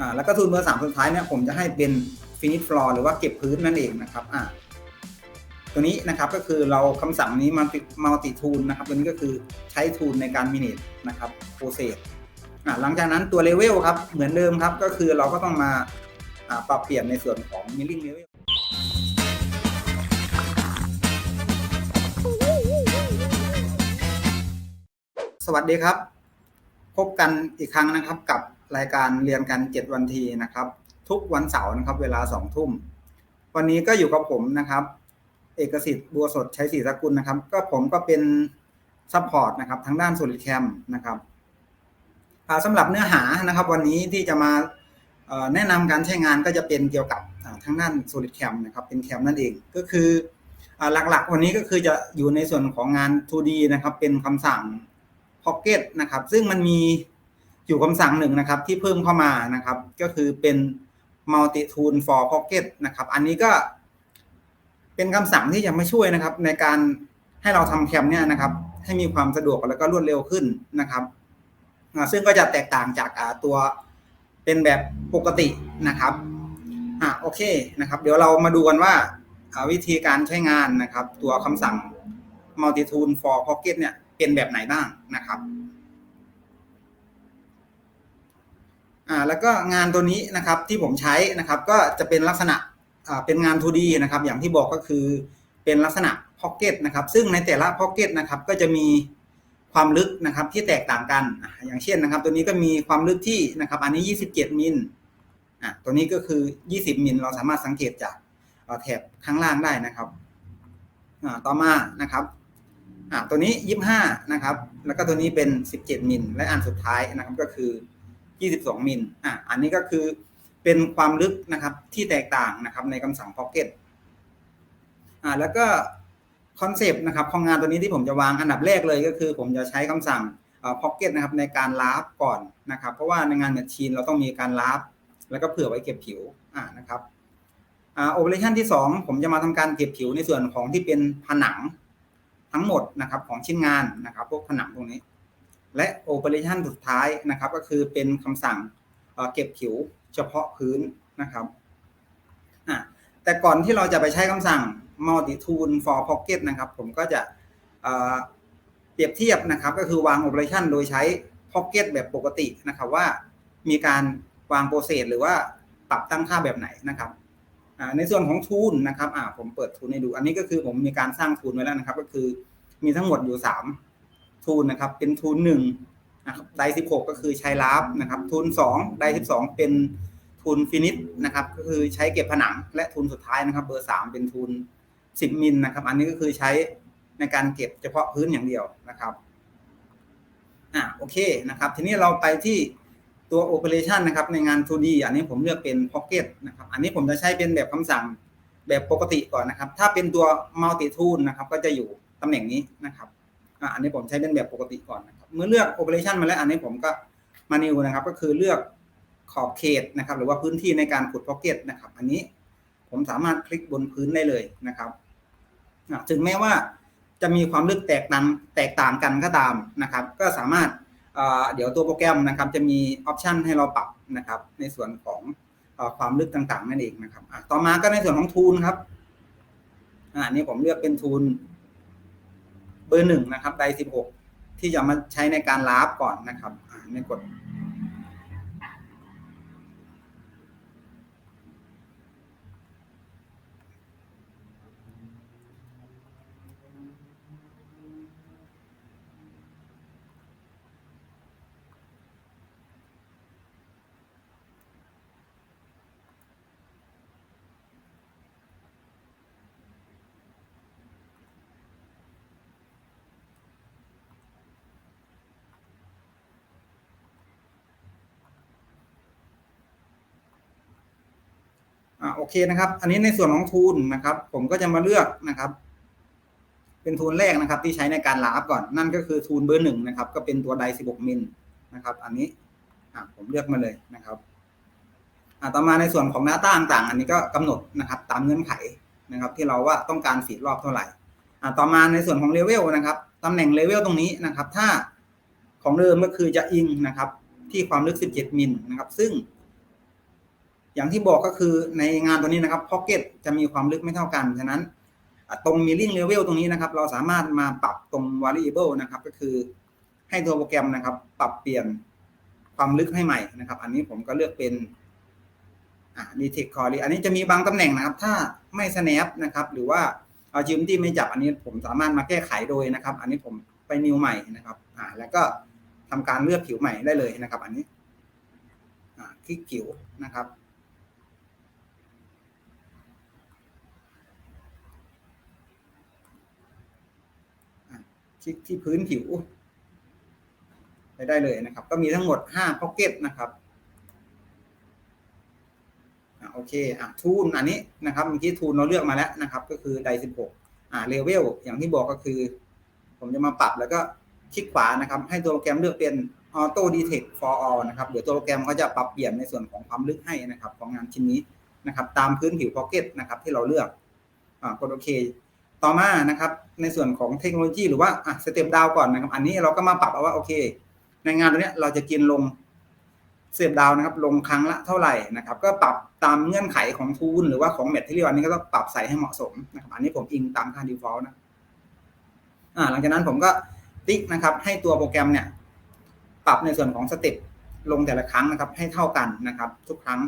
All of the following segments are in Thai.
อ่าแล้วก็ทูนเบอร์สามสุดท้ายเนี่ยผมจะให้เป็นฟินิชฟลอร์หรือว่าเก็บพื้นนั่นเองนะครับอ่าตัวนี้นะครับก็คือเราคำสั่งนี้มัลติมัลติทูนนะครับตัวนี้ก็คือใช้ทูนในการมินิทนะครับโปรเซสอ่าหลังจากนั้นตัวเลเวลครับเหมือนเดิมครับก็คือเราก็ต้องมาอ่าปรับเปลี่ยนในส่วนของมิลลิ่งเลเวลสวัสดีครับ พบกันอีกครั้งนะครับกับ รายการเรียนกัน 7 วันทีนะครับ ทุกวันเสาร์นะครับ เวลา 2 ทุ่ม วันนี้ก็อยู่กับผมนะครับ เอกสิทธิ์บัวสดใช้สีสกุลนะครับ ก็ผมก็เป็นซัพพอร์ตนะครับทางด้าน Solid Cam นะครับสำหรับเนื้อหานะครับ วันนี้ที่จะมาแนะนำการใช้งานก็จะเป็นเกี่ยวกับทางด้าน Solid Cam นะครับ เป็นแคมนั่นเองก็คืออหลักๆ วันนี้ก็คือจะอยู่ในส่วนของงาน 2D นะครับ เป็นคำสั่ง Pocket นะครับ ซึ่งมันมี อยู่คำสั่งหนึ่งนะครับ ที่เพิ่มเข้ามานะครับ ก็คือเป็น Multi Tool for Pocket นะครับ อันนี้ก็เป็นคำสั่งที่จะมาช่วยนะครับ ในการให้เราทำแคมเนี่ยนะครับ ให้มีความสะดวกแล้วก็รวดเร็วขึ้นนะครับ ซึ่งก็จะแตกต่างจากตัวเป็นแบบปกตินะครับอ่าโอเคนะครับ เดี๋ยวเรามาดูกันว่าวิธีการใช้งานนะครับ ตัวคำสั่ง Multi Tool for Pocket เนี่ยเป็นแบบไหนบ้างนะครับ อ่าแล้วก็งานตัวนี้นะครับที่ผมใช้นะครับก็จะเป็นลักษณะอ่าเป็นงาน 2D นะครับอย่างที่บอกก็คือเป็นลักษณะพ็อกเก็ตนะครับซึ่งในแต่ละพ็อกเก็ตนะครับก็จะมีความลึกนะครับที่แตกต่างกัน อย่างเช่นนะครับ ตัวนี้ก็มีความลึกที่นะครับ อันนี้ 27 มิลอ่าตัวนี้ก็คือ 20 มิลเราสามารถสังเกตจากแถบข้างล่างได้นะครับอ่าต่อมานะครับอ่าตัวนี้ยี่ห้านะครับ แล้วก็ตัวนี้เป็นสิบเจ็ดมิลและอันสุดท้ายนะครับก็คือ ยี่สิบสองมิลอ่าอันนี้ก็คือเป็นความลึกนะครับที่แตกต่างนะครับในคำสั่ง Pocket อ่าแล้วก็คอนเซปต์นะครับของงานตัวนี้ที่ผมจะวางอันดับแรกเลยก็คือ ผมจะใช้คำสั่งเอ่อ Pocket นะครับในการลาฟก่อนนะครับ เพราะว่าในงานแมชชีนเราต้องมีการลาฟแล้วก็เผื่อไว้เก็บผิวอ่านะครับอ่าโอเปอเรชันที่สองผมจะมาทำการเก็บผิวในส่วนของที่เป็นผนังทั้งหมดนะครับของชิ้นงานนะครับ พวกผนังตรงนี้ และโอเปอเรชันสุดท้ายนะครับ ก็คือเป็นคำสั่งเเก็บผิวเฉพาะพื้นนะครับแต่ก่อนที่เราจะไปใช้คำสั่ง multi tool for pocket นะครับ ผมก็จะเเปรียบเทียบนะครับ ก็คือวางโอเปอเรชันโดยใช้ pocket แบบปกตินะครับ ว่ามีการวางโปรเซสหรือว่าปรับตั้งค่าแบบไหนนะครับในส่วนของทูลนะครับผมเปิดทูลให้ดู อันนี้ก็คือผมมีการสร้างทูลไว้แล้วนะครับ ก็คือมีทั้งหมดอยู่สาม ทูลนะครับ เป็นทูลหนึ่งนะครับไดสิบหกก็คือใช้ลาฟนะครับทูลสองไดสิบสองเป็นทูลฟินิชนะครับก็คือใช้เก็บผนังและทูลสุดท้ายนะครับ เบอร์สามเป็นทูลสิบมิลนะครับ อันนี้ก็คือใช้ในการเก็บเฉพาะพื้นอย่างเดียวนะครับอ่าโอเคนะครับ ทีนี้เราไปที่ตัว operation นะครับ ในงาน 2D อันนี้ผมเลือกเป็น pocket นะครับ อันนี้ผมจะใช้เป็นแบบคำสั่งแบบปกติก่อนนะครับ ถ้าเป็นตัว multi tool นะครับ ก็จะอยู่ตำแหน่งนี้นะครับ อันนี้ผมใช้เป็นแบบปกติก่อนนะครับเมื่อเลือก operation มาแล้วอันนี้ผมก็มา new นะครับ ก็คือเลือกขอบเขตนะครับ หรือว่าพื้นที่ในการขุด pocket นะครับ อันนี้ผมสามารถคลิกบนพื้นได้เลยนะครับถึงแม้ว่าจะมีความลึกแตกต่างแตกต่างกันก็ตามนะครับ ก็สามารถเดี๋ยวตัวโปรแกรมนะครับ จะมีออปชันให้เราปรับนะครับ ในส่วนของความลึกต่างๆนั่นเองนะครับต่อมาก็ในส่วนของทูลครับอันนี้ผมเลือกเป็นทูล เบอร์หนึ่งนะครับไดสิบหกที่จะมาใช้ในการลาฟก่อนนะครับในกดาโอเคนะครับ อันนี้ในส่วนของทูลนะครับ ผมก็จะมาเลือกนะครับ เป็นทูลแรกนะครับ ที่ใช้ในการลาฟก่อน นั่นก็คือทูลเบอร์หนึ่งนะครับ ก็เป็นตัวได16มิลนะครับ อันนี้ผมเลือกมาเลยนะครับต่อมาในส่วนของหน้าต่างต่างอันนี้ก็กำหนดนะครับ ตามเงื่อนไขนะครับ ที่เราว่าต้องการฟีดรอบเท่าไหร่ต่อมาในส่วนของเลเวลนะครับตำแหน่งเลเวลตรงนี้นะครับ ถ้าของเดิมก็คือจะอิงนะครับ ที่ความลึก 17 มิลนะครับ ซึ่ง อย่างที่บอกก็คือในงานตัวนี้นะครับพ็อกเก็ตจะมีความลึกไม่เท่ากัน ฉะนั้นตรง milling level ตรงนี้นะครับ เราสามารถมาปรับตรง variable นะครับ ก็คือให้ตัวโปรแกรมนะครับ ปรับเปลี่ยนความลึกให้ใหม่นะครับ อันนี้ผมก็เลือกเป็นอ่า detect core อันนี้จะมีบางตำแหน่งนะครับ ถ้าไม่ snap นะครับ หรือว่าเอาจิมที่ไม่จับอันนี้ผมสามารถมาแก้ไขโดยนะครับ อันนี้ผมไปนิวใหม่นะครับ อ่า แล้วก็ทำการเลือกผิวใหม่ได้เลยนะครับ อันนี้ อ่า คลิกผิวนะครับ คลิกที่พื้นผิวไปได้เลยนะครับ ก็มีทั้งหมด5พ็อกเก็ตนะครับอโอเคอะทูนอันนี้นะครับเมื่อกี้ทูนเราเลือกมาแล้วนะครับ ก็คือได16อ่าเลเวลอย่างที่บอกก็คือ ผมจะมาปรับแล้วก็คลิกขวานะครับ ให้ตัวโปรแกรมเลือกเป็น Auto Detect for All นะครับเดี๋ยวตัวโปรแกรมเขาจะปรับเปลี่ยนในส่วนของความลึกให้นะครับ ของงานชิ้นนี้นะครับ ตามพื้นผิวพ็อกเก็ตนะครับ ที่เราเลือกอ่ากดโอเค ต่อมานะครับในส่วนของเทคโนโลยีหรือว่าอะสเต็ปดาวก่อนนะครับ อันนี้เราก็มาปรับเอาว่าโอเค ในงานตัวเนี้ยเราจะกินลงสเต็ปดาวนะครับ ลงครั้งละเท่าไหร่นะครับ ก็ปรับตามเงื่อนไขของทูลหรือว่าของแมทเทียลอันนี้ก็ต้องปรับใส่ให้เหมาะสมนะครับอันนี้ผมอิงตามค่า default นะอ่าหลังจากนั้นผมก็ติ๊กนะครับ ให้ตัวโปรแกรมเนี่ย ปรับในส่วนของสเต็ปลงแต่ละครั้งนะครับ ให้เท่ากันนะครับ ทุกครั้ง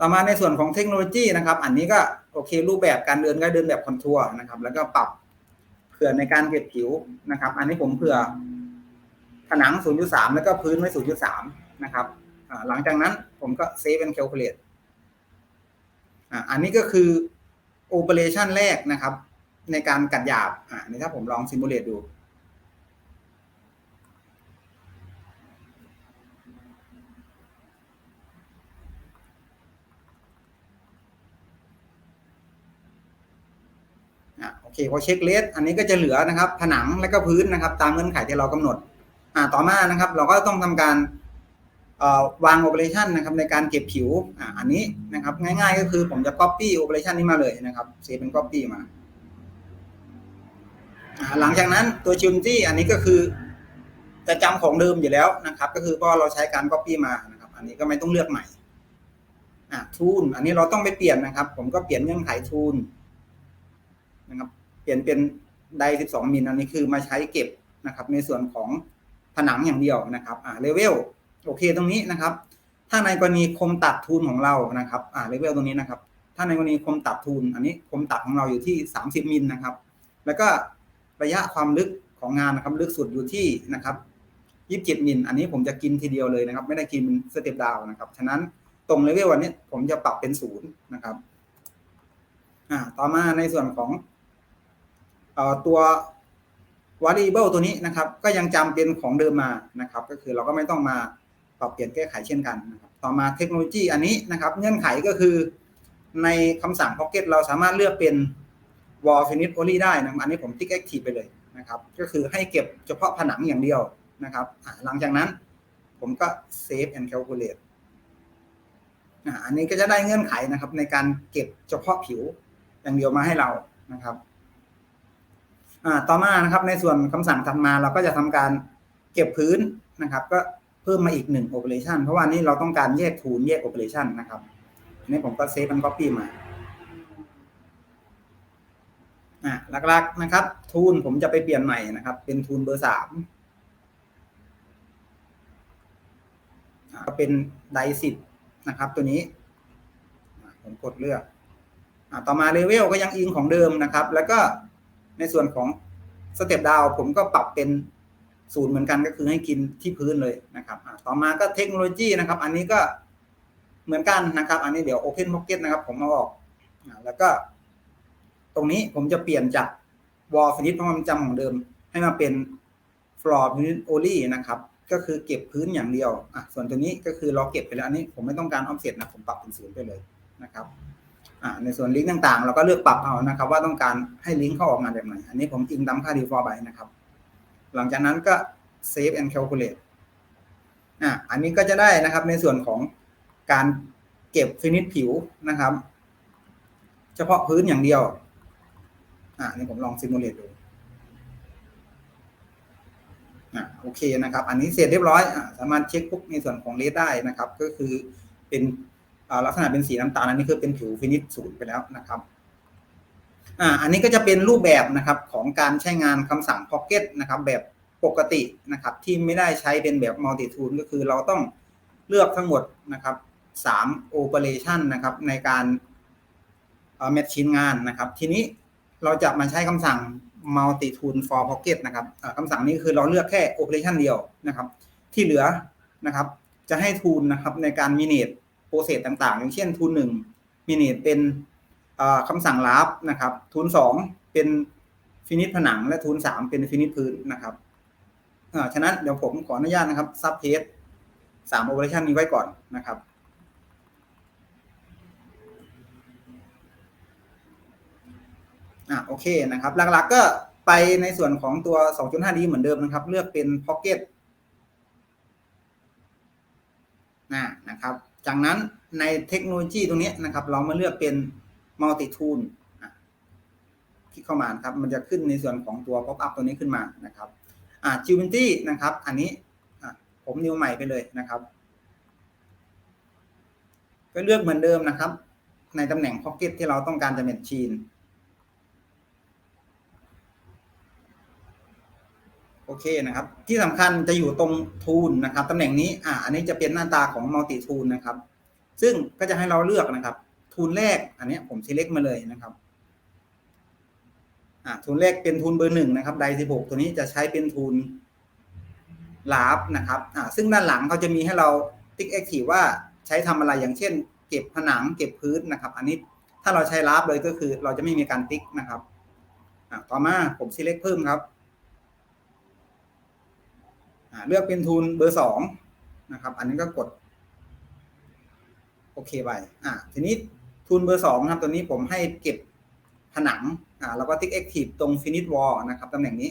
ต่อมาในส่วนของเทคโนโลยีนะครับ อันนี้ก็ โอเค รูปแบบการเดินก็เดินแบบคอนทัวร์นะครับ แล้วก็ปรับเผื่อในการเก็บผิวนะครับ อันนี้ผมเผื่อผนัง 0.3 แล้วก็พื้นไว้ 0.3 นะครับหลังจากนั้นผมก็เซฟเป็น calculate อ่าอันนี้ก็คือโอเปอเรชันแรกนะครับ ในการกัดหยาบอ่านี่ถ้าผมลองซิมูเลตดู อเคพอเช็คเลสอันนี้ก็จะเหลือนะครับ ผนังและก็พื้นนะครับ ตามเงื่อนไขที่เรากำหนด อ่าต่อมานะครับ เราก็ต้องทำการวางโอเปอเรชันนะครับในการเก็บผิวอ่าอันนี้นะครับ ง่ายๆ ก็คือผมจะ copy โอเปอเรชันนี้มาเลยนะครับเซฟเป็น copy มาอ่าหลังจากนั้นตัวชิมจี้อันนี้ก็คือ จะจำของเดิมอยู่แล้วนะครับ ก็คือเพราะเราใช้การ copy มานะครับ อันนี้ก็ไม่ต้องเลือกใหม่อ่าทูนอันนี้เราต้องไปเปลี่ยนนะครับ ผมก็เปลี่ยนเงื่อนไขทูนนะครับ ลี่ยนเป็นได12 มิลอันนี้คือมาใช้เก็บนะครับ ในส่วนของผนังอย่างเดียวนะครับอ่าเลเวลโอเคตรงนี้นะครับ ถ้าในกรณีคมตัดทูนของเรานะครับอ่าเลเวลตรงนี้นะครับ ถ้าในกรณีคมตัดทูนอันนี้คมตัดของเราอยู่ที่ 30 มิลนะครับ แล้วก็ระยะความลึกของงานนะครับลึกสุดอยู่ที่นะครับ27มิล อันนี้ผมจะกินทีเดียวเลยนะครับ ไม่ได้กินสเต็ปดาวนะครับ ฉะนั้นตรงเลเวลวันนี้ผมจะปรับเป็นศูนย์นะครับ อ่า ต่อมาในส่วนของ ตัว variable ตัวนี้นะครับ ก็ยังจำเป็นของเดิมมานะครับ ก็คือเราก็ไม่ต้องมาปรับเปลี่ยนแก้ไขเช่นกันนะครับต่อมาเทคโนโลยีอันนี้นะครับ เงื่อนไขก็คือในคำสั่ง Pocket เราสามารถเลือกเป็น wall finish only ได้นะอันนี้ผมติ๊ก active ไปเลยนะครับ ก็คือให้เก็บเฉพาะผนังอย่างเดียวนะครับหลังจากนั้นผมก็ save and calculate อันนี้ก็จะได้เงื่อนไขนะครับ ในการเก็บเฉพาะผิวอย่างเดียวมาให้เรานะครับ ต่อมานะครับในส่วนคำสั่งถัดมาเราก็จะทำการเก็บพื้นนะครับ ก็เพิ่มมาอีกหนึ่งโอเปอเรชันเพราะว่านี้เราต้องการแยกทูลแยกโอเปอเรชันนะครับอันนี้ผมก็เซฟมัน copy มาอ่าหลักๆนะครับ ทูลผมจะไปเปลี่ยนใหม่นะครับ เป็นทูลเบอร์สามก็เป็นไดสิบนะครับ ตัวนี้ผมกดเลือกอ่าต่อมาเลเวลก็ยังอิงของเดิมนะครับ แล้วก็ ในส่วนของสเต็ปดาวผมก็ปรับเป็นศูนย์เหมือนกันก็คือให้กินที่พื้นเลยนะครับต่อมาก็เทคโนโลยีนะครับ อันนี้ก็เหมือนกันนะครับ อันนี้เดี๋ยว Open Pocket นะครับ ผมมาออกแล้วก็ ตรงนี้ผมจะเปลี่ยนจาก Wall Finish เพราะมันจำของเดิม ให้มาเป็น Floor Finish Only นะครับ ก็คือเก็บพื้นอย่างเดียวอะส่วนตัวนี้ก็คือเราเก็บไปแล้วอันนี้ผมไม่ต้องการ offset นะผมปรับเป็นศูนย์ไปเลยนะครับ ในส่วนลิงก์ต่างๆ เราก็เลือกปรับเอานะครับ ว่าต้องการให้ลิงก์เข้าออกมาแบบไหน อันนี้ผมอิงตามค่า default ไปนะครับ หลังจากนั้นก็ save and calculate อ่าอันนี้ก็จะได้นะครับในส่วนของการเก็บฟินิชผิวนะครับ เฉพาะพื้นอย่างเดียว อ่านี่ผมลอง simulate ดูอ่าโอเคนะครับ อันนี้เสร็จเรียบร้อยอ่าสามารถเช็คพวกในส่วนของเลสได้นะครับ ก็คือเป็น ลักษณะเป็นสีน้ำตาลอันนี้คือเป็นผิวฟินิชศูนย์ไปแล้วนะครับอ่าอันนี้ก็จะเป็นรูปแบบนะครับของการใช้งานคำสั่ง Pocket นะครับแบบปกตินะครับที่ไม่ได้ใช้เป็นแบบ Multi Tool ก็คือเราต้องเลือกทั้งหมดนะครับสาม Operation นะครับในการเอ่อ Machine งานนะครับ ทีนี้เราจะมาใช้คำสั่ง Multi Tool for Pocket นะครับคำสั่งนี้คือเราเลือกแค่ Operation เดียวนะครับ ที่เหลือนะครับ จะให้ทูลนะครับในการ Minute โปรเซสต่างๆ อย่างเช่นทูลหนึ่ง Minute เป็นอ่าคำสั่งลับนะครับทูลสองเป็นฟินิชผนังและทูลสามเป็นฟินิชพื้นนะครับฉะนั้นเดี๋ยวผมขออนุญาตนะครับซับเพจสามโอเปอเรชันนี้ไว้ก่อนนะครับอะโอเคนะครับหลักๆก็ไปในส่วนของตัว 2.5D เหมือนเดิมนะครับ เลือกเป็น Pocket นะนะครับ จากนั้นในเทคโนโลยีตรงนี้นะครับ เรามาเลือกเป็น Multi Tool อะคลิกเข้ามาครับ มันจะขึ้นในส่วนของตัว Pop up ตัวนี้ขึ้นมานะครับอ่า g e o m e t r y นะครับ อันนี้ผมนิวใหม่ไปเลยนะครับก็เลือกเหมือนเดิมนะครับ ในตำแหน่ง Pocket ที่เราต้องการจะเป็นชีน โอเคนะครับ ที่สำคัญจะอยู่ตรงทูลนะครับตำแหน่งนี้อ่าอันนี้จะเป็นหน้าตาของมัลติทูลนะครับ ซึ่งก็จะให้เราเลือกนะครับ ทูลแรกอันนี้ผม select มาเลยนะครับอ่าทูลแรกเป็นทูลเบอร์หนึ่งนะครับไดสิบหกตัวนี้จะใช้เป็นทูลลาฟนะครับอ่าซึ่งด้านหลังเขาจะมีให้เราติ๊กแอคทีฟว่าใช้ทำอะไรอย่างเช่น เก็บผนังเก็บพื้นนะครับ อันนี้ถ้าเราใช้ลาฟเลยก็คือ เราจะไม่มีการติ๊กนะครับอ่าต่อมาผม select เพิ่มครับ เลือกเป็นทูลเบอร์สองนะครับ อันนี้ก็กด โอเคไปอ่าทีนี้ทูลเบอร์สองนะครับตัวนี้ผมให้เก็บผนังอ่าแล้วก็ติ๊ก Active ตรง Finish Wall นะครับตำแหน่งนี้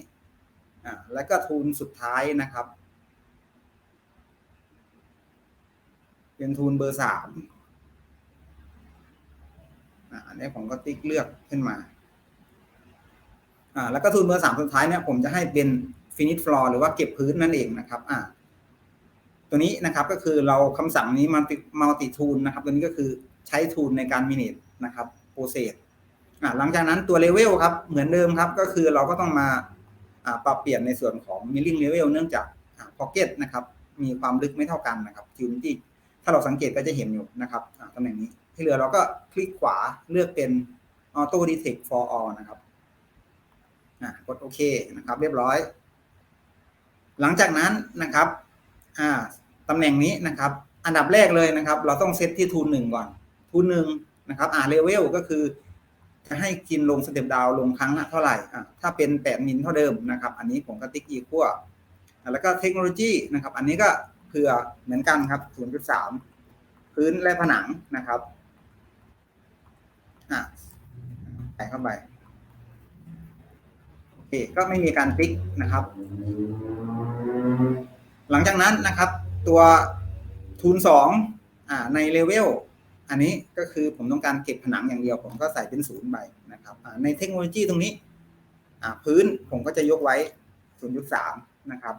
อ่าแล้วก็ทูลสุดท้ายนะครับ เป็นทูลเบอร์สามอ่าอันนี้ผมก็ติ๊กเลือกขึ้นมา อ่า แล้วก็ทูลเบอร์สามสุดท้ายเนี่ย ผมจะให้เป็น ฟินิชฟลอร์หรือว่าเก็บพื้นนั่นเองนะครับอ่าตัวนี้นะครับก็คือเราคำสั่งนี้มัลติมัลติทูลนะครับ ตัวนี้ก็คือใช้ทูลในการมินิทนะครับโปรเซสอ่าหลังจากนั้นตัวเลเวลครับเหมือนเดิมครับก็คือเราก็ต้องมาอ่าปรับเปลี่ยนในส่วนของมิลลิ่งเลเวลเนื่องจากพ็อกเก็ตนะครับ มีความลึกไม่เท่ากันนะครับทิวนิตี้ถ้าเราสังเกตก็จะเห็นอยู่นะครับอ่าตำแหน่งนี้ที่เหลือเราก็คลิกขวาเลือกเป็น Auto Detect for All นะครับอ่ากดโอเคนะครับ เรียบร้อย หลังจากนั้นนะครับอ่าตำแหน่งนี้นะครับ อันดับแรกเลยนะครับ เราต้องเซตที่ทูนหนึ่งก่อน ทูนหนึ่งนะครับอ่าเลเวลก็คือจะให้กินลงสเต็ปดาวลงครั้งละเท่าไหร่อ่าถ้าเป็นแปดมิลเท่าเดิมนะครับ อันนี้ผมก็ติ๊กอีกขั้วแล้วก็เทคโนโลยีนะครับ อันนี้ก็เผื่อเหมือนกันครับศูนย์จุดสามพื้นและผนังนะครับอ่าใส่เข้าไป ก็ไม่มีการติ๊กนะครับ หลังจากนั้นนะครับตัวทูนสองในเลเวลอันนี้ก็คือผมต้องการเก็บผนังอย่างเดียว ผมก็ใส่เป็นศูนย์ไปนะครับในเทคโนโลยีตรงนี้พื้นผมก็จะยกไว้ศูนย์จุดสามนะครับ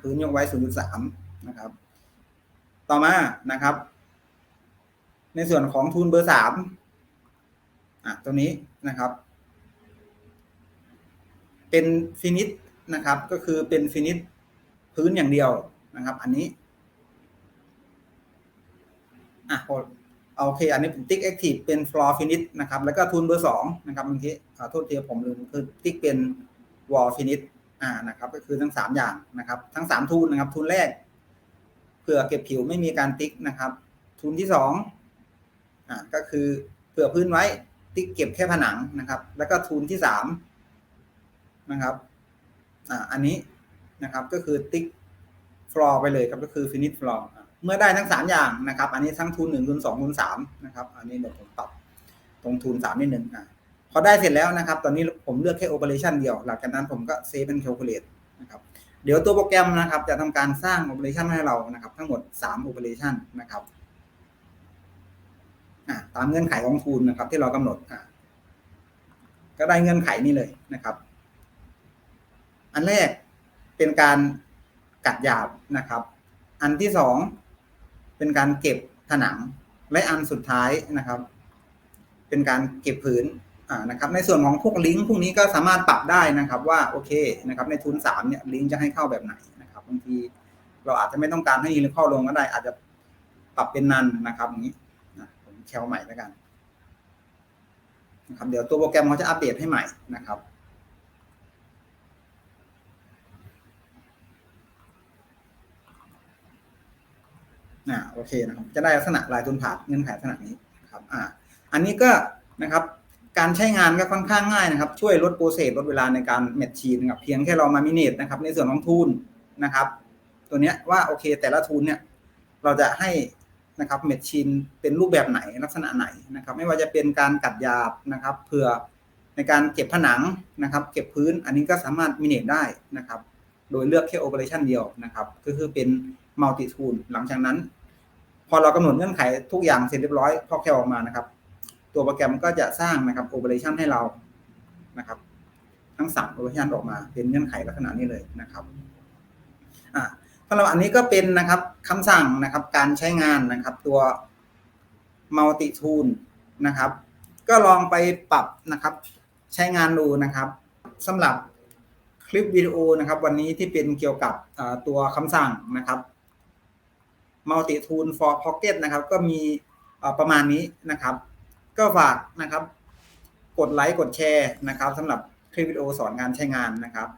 พื้นยกไว้ศูนย์จุดสามนะครับ ต่อมานะครับ ในส่วนของทูนเบอร์สามตัวนี้นะครับ เป็นฟินิชนะครับ ก็คือเป็นฟินิชพื้นอย่างเดียวนะครับ อันนี้อะโอเค อันนี้ผมติ๊กแอคทีฟเป็นฟลอร์ฟินิชนะครับ แล้วก็ทูนเบอร์สองนะครับเมื่อกี้ขอโทษทีผมลืมคือติ๊กเป็นวอลฟินิชอ่านะครับ ก็คือทั้งสามอย่างนะครับ ทั้งสามทูนนะครับทูนแรกเผื่อเก็บผิวไม่มีการติ๊กนะครับทูนที่สองอ่าก็คือเผื่อพื้นไว้ติ๊กเก็บแค่ผนังนะครับ แล้วก็ทูนที่สาม นะครับอ่าอันนี้นะครับก็คือติ๊กฟลอไปเลยครับก็คือฟินิชฟลอเมื่อได้ทั้งสามอย่างนะครับ อันนี้ทั้งทูนหนึ่งทูนสองทูนสามนะครับ อันนี้เดี๋ยวผมปรับตรงทูนสามนิดหนึ่งอ่าพอได้เสร็จแล้วนะครับ ตอนนี้ผมเลือกแค่โอเปอเรชันเดียว หลังจากนั้นผมก็เซฟเป็นแคลคูลเลตนะครับ เดี๋ยวตัวโปรแกรมนะครับ จะทำการสร้างโอเปอเรชันให้เรานะครับ ทั้งหมดสามโอเปอเรชันนะครับอ่าตามเงื่อนไขของทูนนะครับ ที่เรากำหนดก็ได้เงื่อนไขนี้เลยนะครับ อันแรกเป็นการกัดหยาบนะครับ อันที่สองเป็นการเก็บผนัง และอันสุดท้ายนะครับ เป็นการเก็บพื้นอ่านะครับ ในส่วนของพวกลิงก์พวกนี้ก็สามารถปรับได้นะครับ ว่าโอเคนะครับ ในทุนสามเนี่ยลิงก์จะให้เข้าแบบไหนนะครับบางทีเราอาจจะไม่ต้องการให้ลิงก์เข้าลงก็ได้ อาจจะปรับเป็นนันนะครับอย่างนี้นะผมแชร์ใหม่แล้วกันนะครับเดี๋ยวตัวโปรแกรมเขาจะอัปเดตให้ใหม่นะครับ อ่าโอเคนะครับจะได้ลักษณะลายทุนผ่านเงื่อนไขลักษณะนี้นะครับอ่าอันนี้ก็นะครับการใช้งานก็ค่อนข้างง่ายนะครับ ช่วยลดโปรเซสลดเวลาในการแมทชีนนะครับเพียงแค่เรามามิเนตนะครับในส่วนของทุนนะครับ ตัวเนี้ยว่าโอเคแต่ละทุนเนี่ยเราจะให้นะครับเมชชีนเป็นรูปแบบไหนลักษณะไหนนะครับ ไม่ว่าจะเป็นการกัดหยาบนะครับเพื่อในการเก็บผนังนะครับ เก็บพื้นอันนี้ก็สามารถมิเนตได้นะครับ โดยเลือกแค่โอเปอเรชันเดียวนะครับ ก็คือเป็น มัลติทูลหลังจากนั้น พอเรากำหนดเงื่อนไขทุกอย่างเสร็จเรียบร้อยพอแค่ออกมานะครับ ตัวโปรแกรมก็จะสร้างนะครับโอเปอเรชันให้เรานะครับ ทั้งสามโอเปอเรชันออกมา เป็นเงื่อนไขลักษณะนี้เลยนะครับอ่าสำหรับอันนี้ก็เป็นนะครับคำสั่งนะครับการใช้งานนะครับ ตัว multi tool นะครับ ก็ลองไปปรับนะครับ ใช้งานดูนะครับสำหรับคลิปวิดีโอนะครับ วันนี้ที่เป็นเกี่ยวกับตัวคำสั่งนะครับ multi tool for pocket นะครับ ก็มีประมาณนี้นะครับ ก็ฝากนะครับ กดไลค์กดแชร์นะครับสำหรับคลิปวิดีโอสอนงานใช้งานนะครับ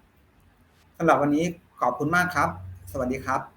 สำหรับวันนี้ขอบคุณมากครับ สวัสดีครับ